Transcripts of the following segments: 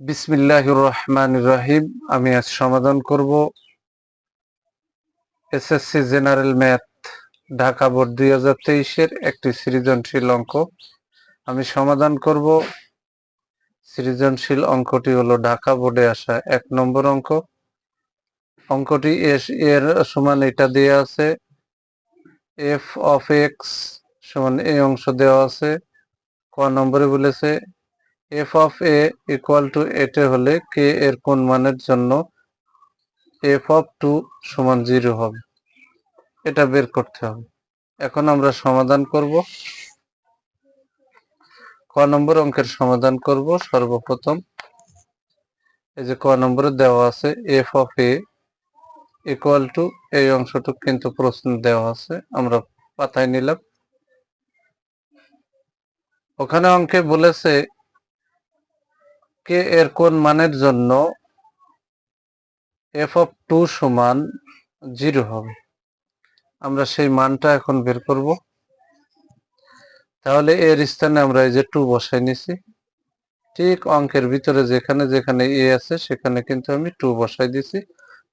বিসমিল্লাহির রহমান রহিম আমি আজ সমাধান করব SSC general math, Dhaka board দুই হাজার তেইশের একটি সৃজনশীল অঙ্ক। আমি সমাধান করব। সৃজনশীল অঙ্কটি হলো ঢাকা বোর্ডে আসা এক নম্বর অঙ্ক। অঙ্কটি এস- এর সমান এটা দেওয়া আছে, এফ অফ এক্স সমান এই অংশ দেওয়া আছে। ক নম্বরে বলেছে F of A equal to eight হলে কে এর কোন মানের জন্য এফ অফ টু সমান জিরো হবে? এটা বের করতে হবে। এখন আমরা সমাধান করব। ক নম্বর অঙ্কের সমাধান করব সর্বপ্রথম। এই যে ক নম্বরে দেওয়া আছে F of A equal to এই অংশটুকু কিন্তু প্রশ্ন দেওয়া আছে, আমরা পাতায় নিলাম। ওখানে অঙ্কে বলেছে কে এর কোন মানের জন্য এফ অফ টু সমান জিরো হবে? আমরা সেই মানটা এখন বের করব। তাহলে এর স্থানে আমরা এই যে টু বসাই নিছি। ঠিক অঙ্কের ভিতরে যেখানে যেখানে এ আছে, সেখানে কিন্তু আমি টু বসাই দিছি।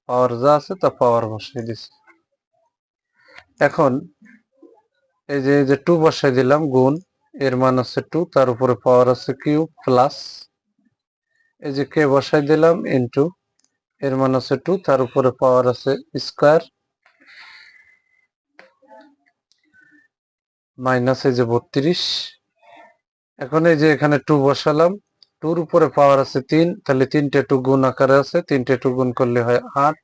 পাওয়ার যা আছে তা পাওয়ার বসাই দিছি। এখন এই যে এই যে টু বসাই দিলাম, গুণ, এর মান আছে টু তার উপরে পাওয়ার আছে কিউ প্লাস এই যে কে বসাই দিলাম ইনটু এর মান আছে টু তার উপরে পাওয়ার আছে স্কোয়ার মাইনাস এই যে বত্রিশ। এখন এই যে এখানে টু বসালাম টুর উপরে পাওয়ার আছে তিন, তাহলে তিনটে টু গুণ আকারে আছে, তিনটে টু গুণ করলে হয় আট।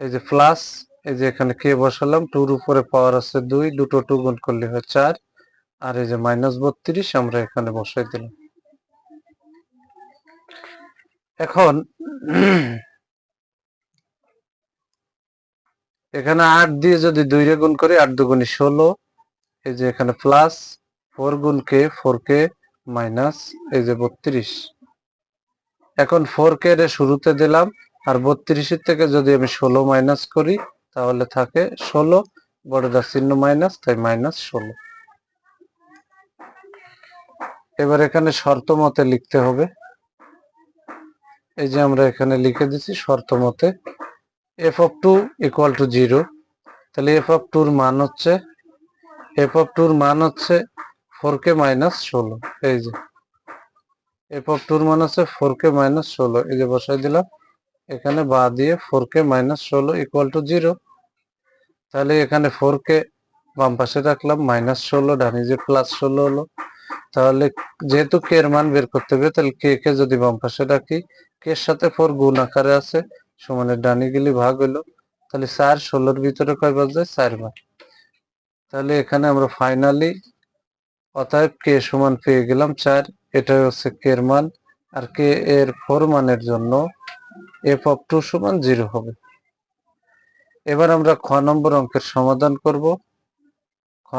এই যে প্লাস এই যে এখানে কে বসালাম টুর উপরে পাওয়ার আছে দুই, দুটো টু গুণ করলে হয় চার। আর এই যে মাইনাস বত্রিশ, আমরা এখানে বসাই দিলাম। এখন এখানে আট দিয়ে যদি দুই রে গুণ করি আট দুগুণি ষোলো, এই যে এখানে প্লাস ফোর গুণ কে ফোর কে মাইনাস এই যে বত্রিশ। এখন ফোর কে রে শুরুতে দিলাম, আর বত্রিশের থেকে যদি আমি ষোলো মাইনাস করি, তাহলে থাকে ষোলো বড়টা চিহ্ন মাইনাস তাই মাইনাস ষোলো। এবার এখানে শর্ত মতে লিখতে হবে। এই যে আমরা এখানে লিখে দিচ্ছি শর্ত মতে F of two equal to zero তাহলে এফ অফ টুর মান হচ্ছে এফ অফ টুর মান হচ্ছে ফোর কে মাইনাস ষোলো। এই যে এফ অফ টুর মান হচ্ছে ফোর কে মাইনাস ষোলো। এই যে বসাই দিলাম, এখানে বা দিয়ে ফোর কে মাইনাস ষোলো ইকুয়াল টু জিরো তাহলে এখানে ফোর কে বাম পাশে রাখলাম মাইনাস ষোলো, ডানি যে প্লাস ষোলো হলো। তাহলে যেহেতু কে এর মান বের করতে হবে, তাহলে কে কে যদি বাম পাশে রাখি, কে এর সাথে ফোর গুণ আকারে আছে, সমানের ডানি গেলে ভাগ হইল তাহলে চার ষোলোর ভিতরে কয় বার যায় চার বার তাহলে এখানে আমরা ফাইনালি অতএব কে সমান পেয়ে গেলাম চার, এটাই হচ্ছে কে এর মান, আর কে এর ফোর মানের জন্য এফ অফ টু সমান জিরো হবে। এবার আমরা খ নম্বর অঙ্কের সমাধান করব।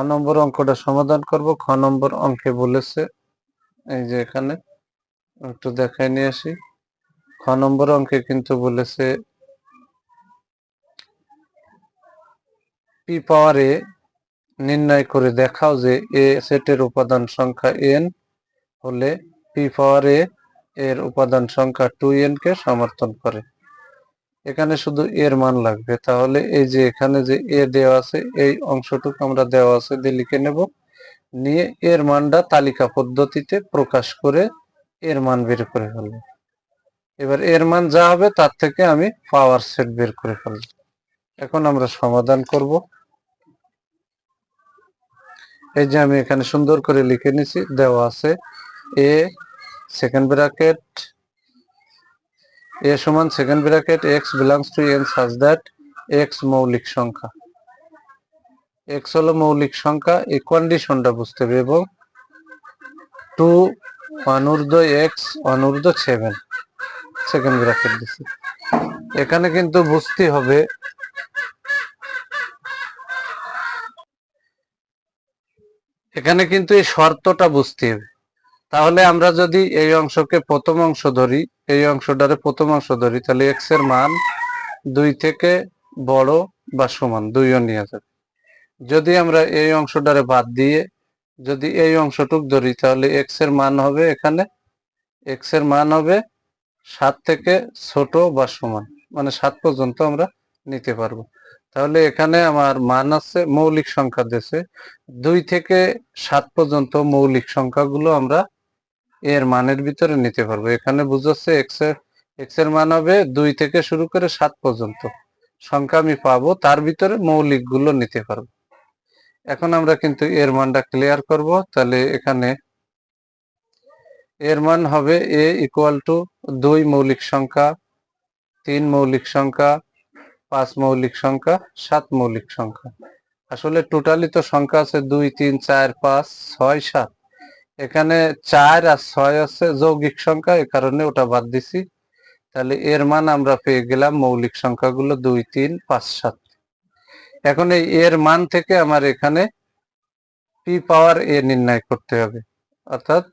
নম্বর অঙ্কটা সমাধান করব। খ নম্বর অঙ্কে বলেছে, এই যে এখানে, একটু দেখাই নিয়ে আসি। খ নম্বর অঙ্কে কিন্তু বলেছে, পি পাওয়ার এ নির্ণয় করে দেখাও যে এ সেটের উপাদান সংখ্যা এন হলে পি পাওয়ার এ এর উপাদান সংখ্যা টু এন কে সমর্থন করে। এখানে শুধু এর মান লাগবে। তাহলে এই যে এখানে যে এ দেওয়া আছে, এই অংশটুকু আমরা দেওয়া আছে, দিয়ে লিখে নেব। নিয়ে এর মানটা তালিকা পদ্ধতিতে প্রকাশ করে এর মান বের করে ফেলব। এবার এর মান যা হবে তার থেকে আমি পাওয়ার সেট বের করে ফেলব। এখন আমরা সমাধান করব। এই যে আমি এখানে সুন্দর করে লিখে নিছি, দেওয়া আছে এ সেকেন্ড ব্র্যাকেট এ সমান second bracket X belongs to N such that X মৌলিক সংখ্যা। এক্স হলো মৌলিক সংখ্যা, এই কন্ডিশনটা বুঝতে হবে এবং টু অনূর্ধ্ব এক্স অনূর্ধ্ব সেভেন সেকেন্ড ব্র্যাকেট দিছি। এখানে কিন্তু বুঝতে হবে এখানে কিন্তু এই শর্তটা বুঝতে হবে। তাহলে আমরা যদি এই অংশকে প্রথম অংশ ধরি এই অংশটারে প্রথম অংশ ধরি, তাহলে এক্সের মান দুই থেকে বড় বা সমান, দুইও নিয়ে যাবে। যদি আমরা এই অংশটারে বাদ দিয়ে যদি এই অংশটুক ধরি, তাহলে এক্সের মান হবে এখানে এক্সের মান হবে সাত থেকে ছোট বা সমান মানে সাত পর্যন্ত আমরা নিতে পারব। তাহলে এখানে আমার মান আছে, মৌলিক সংখ্যা দেশে দুই থেকে সাত পর্যন্ত মৌলিক সংখ্যাগুলো আমরা এর মানের ভিতরে নিতে পারব। এখানে বুঝাচ্ছে এক্সের এক্সের মান হবে দুই থেকে শুরু করে সাত পর্যন্ত। সংখ্যা আমি পাবো, তার ভিতরে মৌলিকগুলো নিতে পারব। এখন আমরা কিন্তু এর মানটা ক্লিয়ার করব। তাহলে এখানে এর মান হবে এ ইকুয়াল টু দুই মৌলিক সংখ্যা, তিন মৌলিক সংখ্যা, পাঁচ মৌলিক সংখ্যা, সাত মৌলিক সংখ্যা। আসলে টোটালি তো সংখ্যা আছে দুই, তিন, চার, পাঁচ, ছয়, সাত। এখানে চার আর ছয় আছে যৌগিক সংখ্যা, এ কারণে ওটা বাদ দিছি। তাহলে এর মান আমরা পেয়ে গেলাম মৌলিক সংখ্যাগুলো দুই, তিন, পাঁচ, সাত। এখন এই এর মান থেকে আমার এখানে পি পাওয়ার এ নির্ণয় করতে হবে। অর্থাৎ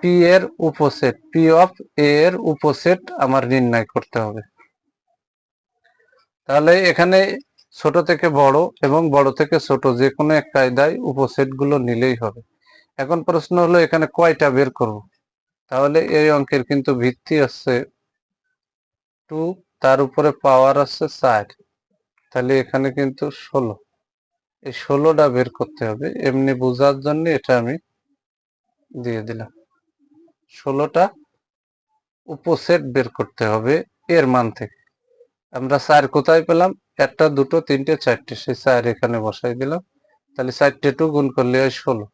পি এর উপসেট, পি অফ এ এর উপসেট আমার নির্ণয় করতে হবে। তাহলে এখানে ছোট থেকে বড় এবং বড় থেকে ছোট যে কোনো এক কায়দায় উপসেটগুলো নিলেই হবে। এখন প্রশ্ন হলো, এখানে কয়টা বের করব? তাহলে এই অঙ্কের কিন্তু ভিত্তি আছে টু তার উপরে পাওয়ার আছে চার। তাহলে এখানে কিন্তু ষোলো। এই ষোলোটা বের করতে হবে, এমনি বোঝার জন্য এটা আমি দিয়ে দিলাম। ষোলোটা উপসেট বের করতে হবে এর মান থেকে। আমরা চার কোথায় পেলাম? একটা, দুটো, তিনটে, চারটে, সেই চার এখানে বসাই দিলাম। তাহলে চারটে টু গুণ করলে হয় ষোলো।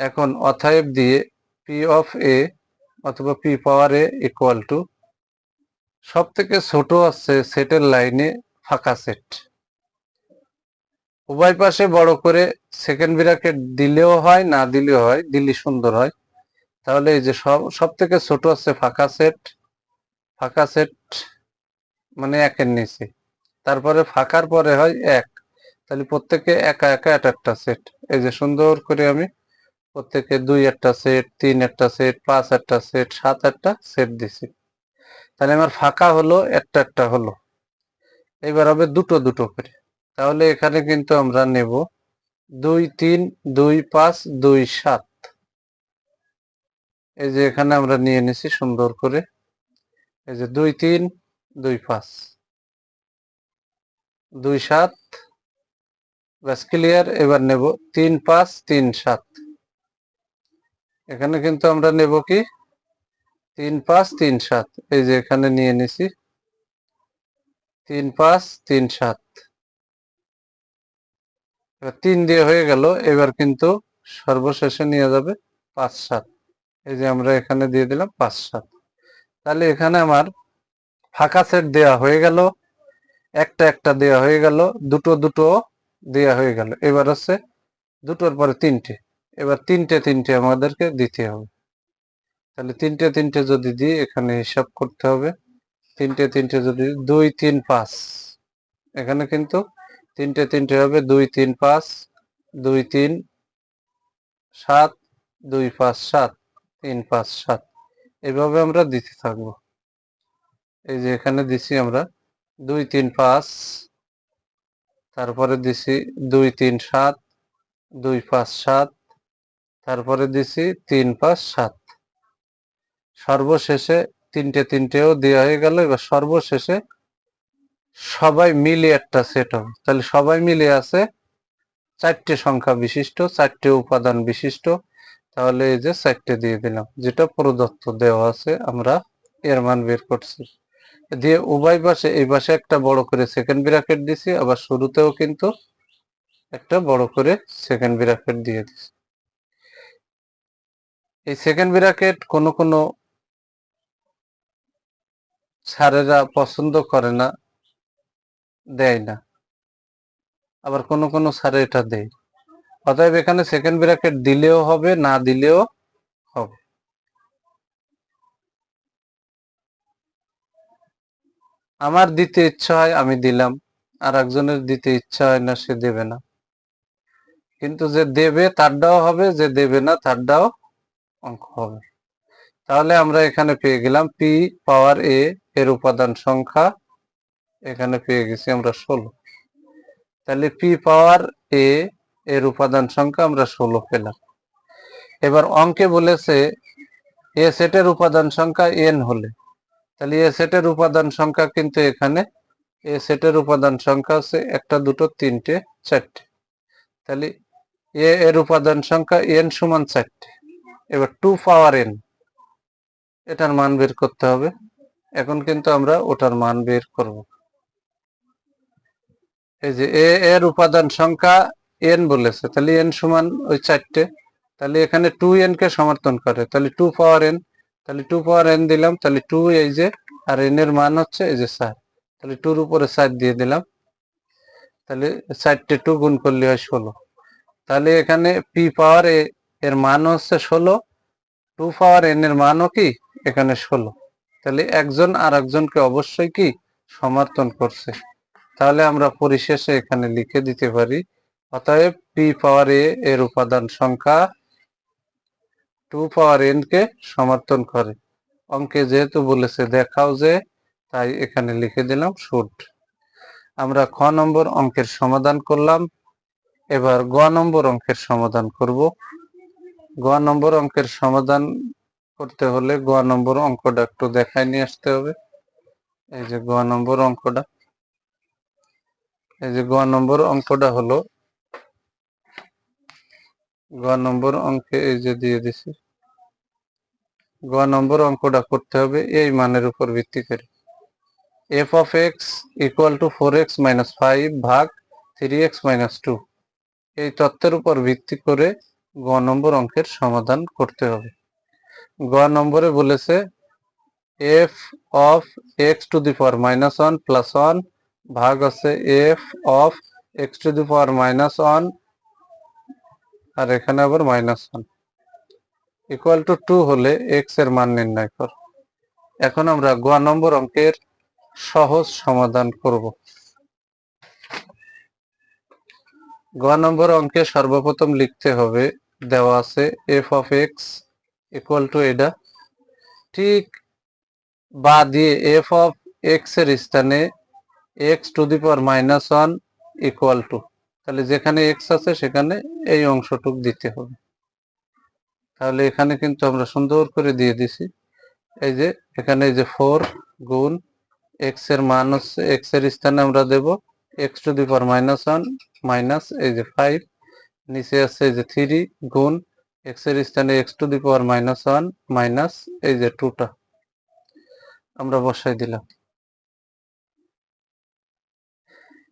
এখন অথায়ব দিয়ে পি অফ এ অথবা P power A equal to সব থেকে ছোট আছে সেটের লাইনে ফাঁকা সেট উভয় পাশে বড় করে সেকেন্ড ব্র্যাকেট দিলেও হয়, না দিলেও হয়, দিলে সুন্দর হয়। তাহলে এই যে সব সব থেকে ছোট আছে ফাঁকা সেট ফাঁকা সেট মানে একের নিচে। তারপরে ফাঁকার পরে হয় এক। তাহলে প্রত্যেকে একা একা এক একটা সেট এই যে সুন্দর করে আমি প্রত্যেকে দুই একটা সেট তিন একটা সেট পাঁচ একটা সেট সাত একটা সেট দিছি। তাহলে আমার ফাঁকা হলো, একটা একটা হলো। এবার হবে দুটো দুটো করে। তাহলে এখানে কিন্তু আমরা নেব দুই, তিন, দুই, পাঁচ, দুই, সাত। এই যে এখানে আমরা নিয়ে নিছি সুন্দর করে। এই যে দুই, তিন, দুই, পাঁচ। দুই, সাত। ব্যাস ক্লিয়ার এবার নেব তিন, পাঁচ, তিন, সাত। এখানে কিন্তু আমরা নেব কি? তিন পাঁচ, তিন সাত। এই যে এখানে নিয়ে নিছি। তিন পাঁচ, তিন সাত। তিন দিয়ে হয়ে গেল। এবার কিন্তু সর্বশেষে নিয়ে যাবে পাঁচ সাত। এই যে আমরা এখানে দিয়ে দিলাম পাঁচ সাত। তাহলে এখানে আমার ফাঁকা সেট দেয়া হয়ে গেল। একটা একটা দেয়া হয়ে গেল। দুটো দুটো দেয়া হয়ে গেল। এবার হচ্ছে দুটোর পরে তিনটে। এবার তিনটে তিনটে আমাদেরকে দিতে হবে। তাহলে তিনটে তিনটে যদি দিই, এখানে হিসাব করতে হবে। তিনটে তিনটে যদি দুই, তিন, পাঁচ। এখানে কিন্তু তিনটে তিনটে হবে দুই, তিন, পাঁচ, দুই, তিন, সাত, দুই, পাঁচ, সাত, তিন, পাঁচ, সাত। এভাবে আমরা দিতে থাকব। এই যে এখানে দিছি আমরা দুই, তিন, পাঁচ, তারপরে দিছি দুই, তিন, সাত, দুই, পাঁচ, সাত তারপরে দিছি তিন, পাঁচ, সাত। সর্বশেষে তিনটে, তিনটেও দেওয়া হয়ে গেল। এবার সর্বশেষে সবাই মিলে একটা সেট হবে তাহলে সবাই মিলে আছে চারটে সংখ্যা বিশিষ্ট, চারটে উপাদান বিশিষ্ট। তাহলে এই যে চারটে দিয়ে দিলাম, যেটা প্রদত্ত দেওয়া আছে, আমরা এর মান বের করছি। দিয়ে উভয় পাশে, এই পাশে একটা বড় করে সেকেন্ড ব্র্যাকেট দিছি, আবার শুরুতেও কিন্তু একটা বড় করে সেকেন্ড ব্র্যাকেট দিয়ে দিছি। এই সেকেন্ড ব্র্যাকেট কোন কোন স্যারেরা পছন্দ করে না, দেয় না। আবার কোন কোন স্যারে এটা দেয়। অতএব এখানে সেকেন্ড ব্র্যাকেট দিলেও হবে, না দিলেও হবে। আমার দিতে ইচ্ছা হয় আমি দিলাম, আর একজনের দিতে ইচ্ছা হয় না, সে দেবে না। কিন্তু যে দেবে তারটাও হবে, যে দেবে না তারটাও অঙ্ক হবে। তাহলে আমরা এখানে পেয়ে গেলাম পি পাওয়ার এ এর উপাদান সংখ্যা। এখানে পেয়ে গেছি আমরা ষোলো। তাহলে পি পাওয়ার এ এর উপাদান সংখ্যা আমরা ষোলো পেলাম। এবার অঙ্কে বলেছে এ সেটের উপাদান সংখ্যা এন হলে। তাহলে এ সেটের উপাদান সংখ্যা কিন্তু এখানে এ সেটের উপাদান সংখ্যা আছে একটা, দুটো, তিনটে, চারটে। তাহলে এ এর উপাদান সংখ্যা এন সমান চারটে। এবার টু পাওয়ার এন এটার মান বের করতে হবে। এখন কিন্তু আমরা ওটার মান বের করব। এই যে এ এর উপাদান সংখ্যা এন বলেছে, তাহলে এন সমান ওই চারটে। তাহলে এখানে টু এন কে সমর্থন করে, তাহলে টু পাওয়ার এন তাহলে টু পাওয়ার এন দিলাম, তাহলে টু এই যে, আর এন এর মান হচ্ছে এই যে চার। তাহলে টুর উপরে চার দিয়ে দিলাম। তাহলে চারটে টু গুণ করলে হয় ষোলো। তাহলে এখানে পি পাওয়ার এ এর মান হচ্ছে ষোলো। টু পাওয়ার এন এর মানও কি? এখানে ষোলো। তাহলে একজন আর একজনকে অবশ্যই কি? সমর্থন করছে। তাহলে আমরা পরিশেষে এখানে লিখে দিতে পারি, অতএব পি পাওয়ার এ এর উপাদান সংখ্যা টু পাওয়ার এন কে সমর্থন করে। অঙ্কে যেহেতু বলেছে দেখাও যে, তাই এখানে লিখে দিলাম শুট আমরা খ নম্বর অঙ্কের সমাধান করলাম। এবার গ নম্বর অঙ্কের সমাধান করব। গ নম্বর অঙ্কের সমাধান করতে হলে গ নম্বর অঙ্কটা একটু দেখায় নিয়ে আসতে হবে। এই যে গ নম্বর অঙ্কটা। এই যে গ নম্বর অঙ্কটা হলো গ নম্বর অঙ্কে এই যে দিয়ে দিছি। গ নম্বর অঙ্কটা করতে হবে এই মানের উপর ভিত্তি করে। F of X equal to four X minus five ভাগ থ্রি এক্স মাইনাস টু এই তত্ত্বের উপর ভিত্তি করে গ নম্বর অঙ্কের সমাধান করতে হবে। গ নম্বরে বলেছে F of X to the power minus one plus one ভাগ আছে F of X to the power minus one আর এখানে আবার minus one equal to two হলে এক্সের মান নির্ণয় কর। এখন আমরা গ নম্বর অঙ্কের সহজ সমাধান করব। গ নম্বর অঙ্কে সর্বপ্রথম লিখতে হবে দেওয়া আছে F of X equal to এটা। ঠিক বা দিয়ে এফ অফ এক্সের স্থানে X to the power minus one equal to তাহলে যেখানে এক্স আছে সেখানে এই অংশটুক দিতে হবে। তাহলে এখানে কিন্তু আমরা সুন্দর করে দিয়ে দিছি। এই যে, এখানে এই যে ফোর গুণ এক্সের মান হচ্ছে এক্সের স্থানে আমরা দেব X to the power minus one minus এই যে ফাইভ নিচে আছে যে থ্রি গুণ এক্সের স্থানে X to the power minus one minus এই যে টুটা আমরা বসাই দিলাম।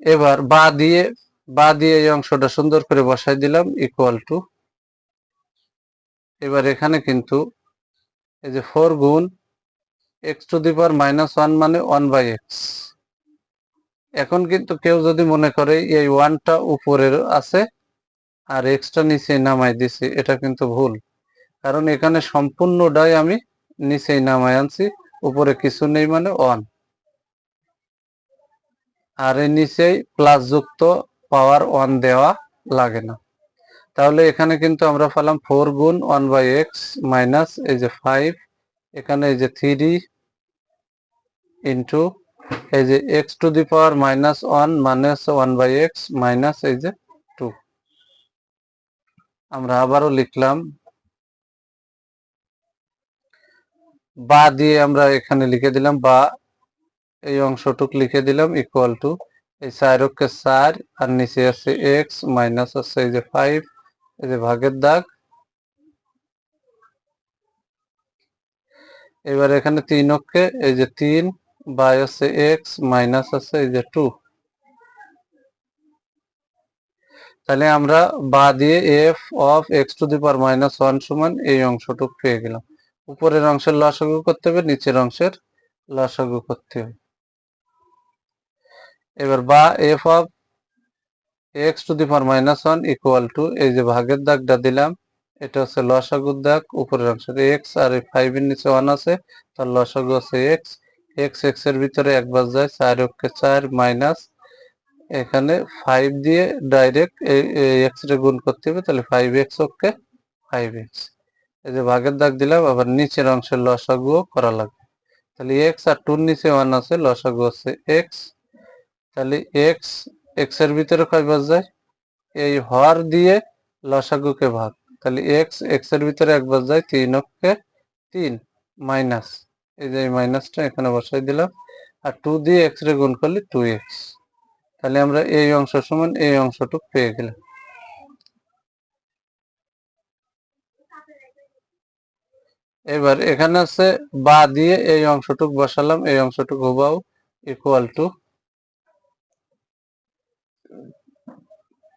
এবার বা দিয়ে বা দিয়ে এই অংশটা সুন্দর করে বসাই দিলাম ইকুয়াল টু এবার এখানে কিন্তু এই যে ফোর গুণ X to the power minus one মানে ওয়ান বাই এক্স এখন কিন্তু কেউ যদি মনে করে এই ওয়ানটা উপরের আছে আর এক্সট্রা নিচে নামাই দিছি, এটা কিন্তু ভুল। কারণ এখানে সম্পূর্ণটাই আমি নিচেই নামাই আনছি, উপরে কিছু নেই মানে ওয়ান আর এর নিচেই প্লাস যুক্ত পাওয়ার ওয়ান দেওয়া লাগে না। তাহলে এখানে কিন্তু আমরা পেলাম ফোর গুণ ওয়ান বাই এক্স মাইনাস এই যে ফাইভ এখানে এই যে থ্রি ইন্টু এই যে X to the power minus one minus one by X minus এই যে আমরা আবারও লিখলাম। বা দিয়ে আমরা এখানে লিখে দিলাম, বা এই অংশটুক লিখে দিলাম ইকুয়াল টু এই চার অক্ষে চার আর নিচে আছে এক্স মাইনাস আছে এই যে ফাইভ এই যে ভাগের দাগ। এবার এখানে তিন অক্ষে এই যে তিন বাই আছে এক্স মাইনাস আছে এই যে টু তাহলে আমরা বা দিয়ে F of X to the power minus one সমান এই অংশটুক পেয়ে গেলাম। উপরের অংশের লসাগু করতে হবে, নিচের অংশের লসাগু করতে হবে। এবার বা F of X to the power minus one equal to এই যে ভাগের দাগটা দিলাম, এটা হচ্ছে লসাগুর দাগ, উপরের অংশের এক্স আর এই ফাইভ এর নিচে ওয়ান আছে, তার লসাগু আছে এক্স এক্স এক্সের ভিতরে একবার যায় চার অক্ষে চার মাইনাস এখানে ফাইভ দিয়ে ডাইরেক্ট এক্স রে গুণ করতে হবে, তাহলে ফাইভ এক্স অক্ষে ফাইভ এক্স এই যে ভাগের দাগ দিলাম, আবার নিচের অংশের লসাগুও করা লাগবে। তাহলে এক্স আর টুর নিচে ওয়ান আছে, লসাগু আছে এক্স তাহলে এক্স এক্সের ভিতরে কয়বার যায়? এই হর দিয়ে লসাগুকে ভাগ। তাহলে এক্স এক্সের ভিতরে একবার যায়, তিন অক্ষে তিন মাইনাস এই যে মাইনাসটা এখানে বসাই দিলাম। আর টু দিয়ে এক্স রে গুণ করলে টু এক্স তাহলে আমরা এই অংশ সমান এই অংশটুক পেয়ে গেলাম। এবার এখানে আছে বা দিয়ে এই অংশটুক বসালাম, এই অংশটুক হুবাও ইকুয়াল টু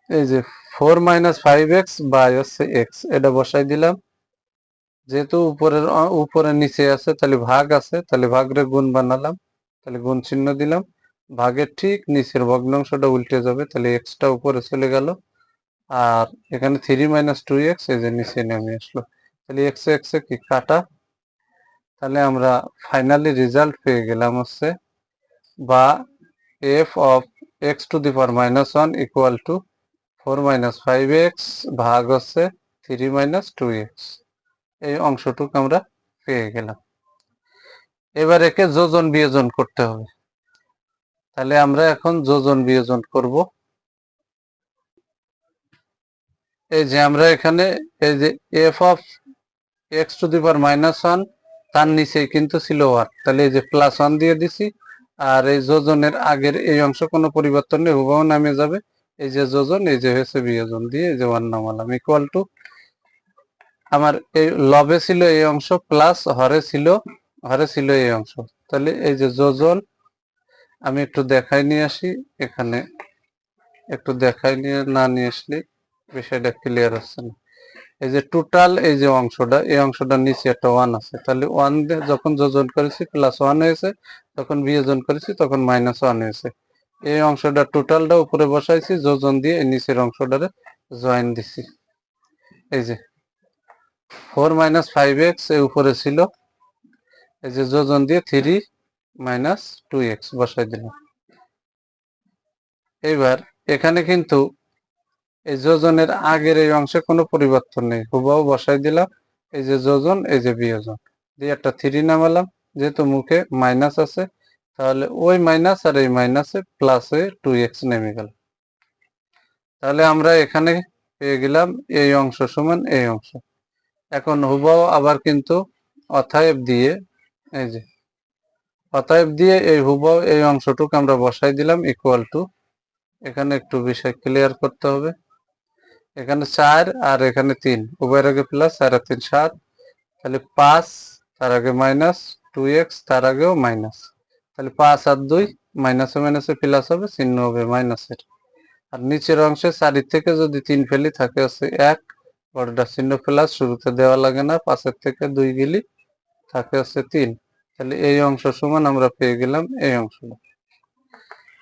এই যে four minus five X by হচ্ছে এক্স এটা বসাই দিলাম। যেহেতু উপরের উপরে নিচে আছে, তাহলে ভাগ আছে, তাহলে ভাগরে গুণ বানালাম, তাহলে গুণ চিহ্ন দিলাম। ভাগের ঠিক নিচের ভগ্নাংশটা উল্টে যাবে, তাহলে এক্সটা উপরে চলে গেল। আর এখানে থ্রি মাইনাস টু এক্স এই যে নিচে নেমে আসলো। তাহলে এক্স এক্স কি কাটা? তাহলে আমরা ফাইনালি রেজাল্ট পেয়ে গেলাম হচ্ছে বা F of X to the power minus one equal to four minus five X ভাগ হচ্ছে থ্রি মাইনাস টু এক্স এই অংশটুকু আমরা পেয়ে গেলাম। এবার একে যোজন বিয়োজন করতে হবে। তাহলে আমরা এখন যোজন বিয়োজন করব। এই যে আমরা এখানে এই যে F of X to the power minus one তার নিচে কিন্তু ছিল ওয়ান তাহলে এই যে প্লাস ওয়ান দিয়ে দিছি, আর এই যোজনের আগের এই অংশ কোনো পরিবর্তন নেই, হুবাহু নামে যাবে। এই যে যোজন, এই যে হয়েছে বিয়োজন দিয়ে এই যে ওয়ান নামালাম। ইকুয়াল টু আমার এই লবে ছিল এই অংশ প্লাস হরে ছিল হরে ছিল এই অংশ। তাহলে এই যে যোজন আমি একটু দেখাই নিয়ে আসি, এখানে একটু দেখাই নিয়ে, না নিয়ে আসলে বিষয়টা ক্লিয়ার হচ্ছে না। এই যে টোটাল এই যে অংশটা, এই অংশটা নিচে একটা ওয়ান আছে। তাহলে ওয়ান যখন যোজন করেছি প্লাস ওয়ান হয়েছে, তখন বিয়োজন করেছি, তখন মাইনাস ওয়ান হয়েছে। এই অংশটা টোটালটা উপরে বসাইছি, যোজন দিয়ে এই নিচের অংশটারে জয়েন দিছি। এই যে ফোর মাইনাস ফাইভ এক্স এই উপরে ছিল। এই যে যোজন দিয়ে থ্রি মাইনাস টু এক্স বসাই দিলাম। এবার এখানে কিন্তু এই যোজনের আগের এই অংশে কোনো পরিবর্তন নেই। হুবাও বসাই দিলাম। এই যে যোজন, এই যে বিয়োজন। দিয়ে একটা থ্রি নামালাম। যেহেতু মুখে মাইনাস আছে, তাহলে ওই মাইনাস আর এই মাইনাসে প্লাসে টু এক্স নেমে গেল। তাহলে আমরা এখানে পেয়ে গেলাম এই অংশ সমান এই অংশ। এখন হুবাও আবার কিন্তু অথায়েব দিয়ে, এই যে অতএব দিয়ে এই হুবাও এই অংশটুকু আমরা বসাই দিলাম ইকুয়াল টু এখানে একটু বিষয় ক্লিয়ার করতে হবে। এখানে চার আর এখানে তিন, উভয়ের আগে প্লাস আর তিন সাত। তাহলে পাঁচ, তার আগে মাইনাস টু এক্স তার আগেও মাইনাস তাহলে পাঁচ আর দুই মাইনাসে মাইনাসে প্লাস হবে, চিহ্ন হবে মাইনাসের আর নিচের অংশে চারির থেকে যদি তিন ফেলি, থাকে হচ্ছে এক। বড়টা চিহ্ন প্লাস শুরুতে দেওয়া লাগে না, পাঁচের থেকে দুই গেলি, থাকে হচ্ছে তিন। তাহলে এই অংশ সমান আমরা পেয়ে গেলাম এই অংশ।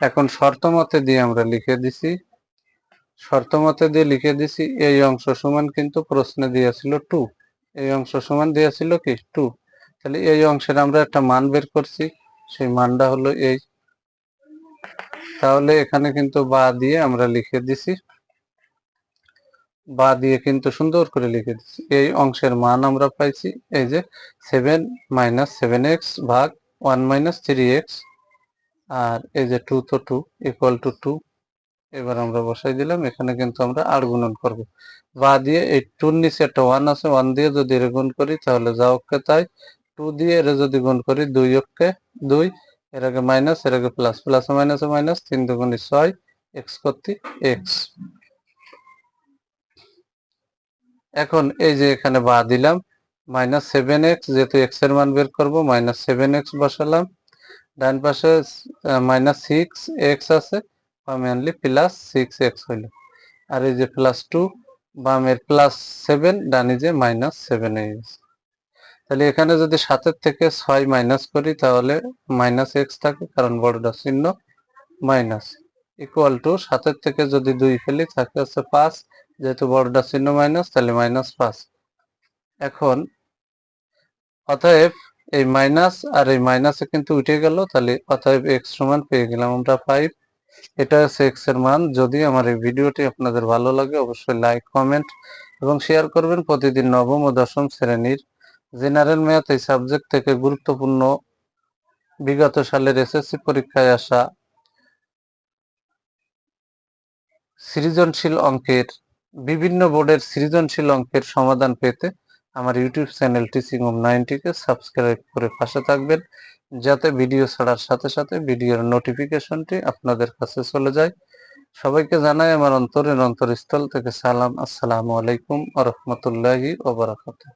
এখন শর্ত মতে দিয়ে আমরা লিখে দিছি। শর্ত মতে দিয়ে লিখে দিছি, এই অংশ সমান কিন্তু প্রশ্নে দিয়েছিল টু এই অংশ সমান দিয়েছিল কি? টু তাহলে এই অংশের আমরা একটা মান বের করছি, সেই মানটা হলো এই। তাহলে এখানে কিন্তু বা দিয়ে আমরা লিখে দিছি। বা দিয়ে কিন্তু সুন্দর করে লিখে দিচ্ছি। এই অংশের মান আমরা পাইছি এই যে সেভেন মাইনাস সেভেন এক্স ভাগ ওয়ান মাইনাস থ্রি এক্স আর এই যে টু তো টু ইকুয়াল টু টু এবার আমরা বসাই দিলাম, এখানে কিন্তু আমরা আর গুণন করব। বা দিয়ে এই টুর নিচে একটা ওয়ান আছে ওয়ান দিয়ে যদি এর গুণ করি তাহলে যা অক্ষে তাই টু দিয়ে এর যদি গুণ করি দুই অক্ষে দুই, এর আগে মাইনাস এর আগে প্লাস প্লাস মাইনাস মাইনাস তিন দুগুণি ছয় এক্স কর্তৃক এক্স এখন এই যে এখানে বা দিলাম মাইনাস সেভেন এক্স যেহেতু এক্সের মান বের করব মাইনাস সেভেন এক্স বসালাম। ডান পাশে মাইনাস সিক্স এক্স আছে, বামে প্লাস সিক্স এক্স হইল। আর এই যে প্লাস টু বামের প্লাস সেভেন ডানি যে মাইনাস সেভেন হয়ে গেছে। তাহলে এখানে যদি সাতের থেকে ছয় মাইনাস করি, তাহলে মাইনাস এক্স থাকে, কারণ বড়টা চিহ্ন মাইনাস ইকুয়াল টু সাতের থেকে যদি দুই ফেলি, থাকে হচ্ছে পাঁচ যেহেতু বড়টা চিহ্ন মাইনাস তাহলে মাইনাস পাঁচ। এখন, অতএব এই মাইনাস আর এই মাইনাসে কিন্তু উঠে গেল, তাহলে অতএব এক্স সমান পেয়ে গেলাম আমরা ফাইভ এটা হচ্ছে এক্সের মান। যদি আমার এই ভিডিওটি আপনাদের ভালো লাগে, অবশ্যই লাইক কমেন্ট এবং শেয়ার করবেন প্রতিদিন নবম ও দশম শ্রেণির জেনারেল ম্যাথ এই সাবজেক্ট থেকে গুরুত্বপূর্ণ বিগত সালের এসএসসি পরীক্ষায় আসা সৃজনশীল অঙ্কের বিভিন্ন বোর্ডের সৃজনশীল অঙ্কের সমাধান পেতে আমার ইউটিউব চ্যানেল টিচিং হোম নাইনটিকে সাবস্ক্রাইব করে পাশে থাকবেন, যাতে ভিডিও ছাড়ার সাথে সাথে ভিডিওর নোটিফিকেশনটি আপনাদের কাছে চলে যায়। সবাইকে জানাই আমার অন্তরের অন্তরস্থল থেকে সালাম। আসসালামু আলাইকুম আ রহমতুল্লাহি ওবরাকাতুহ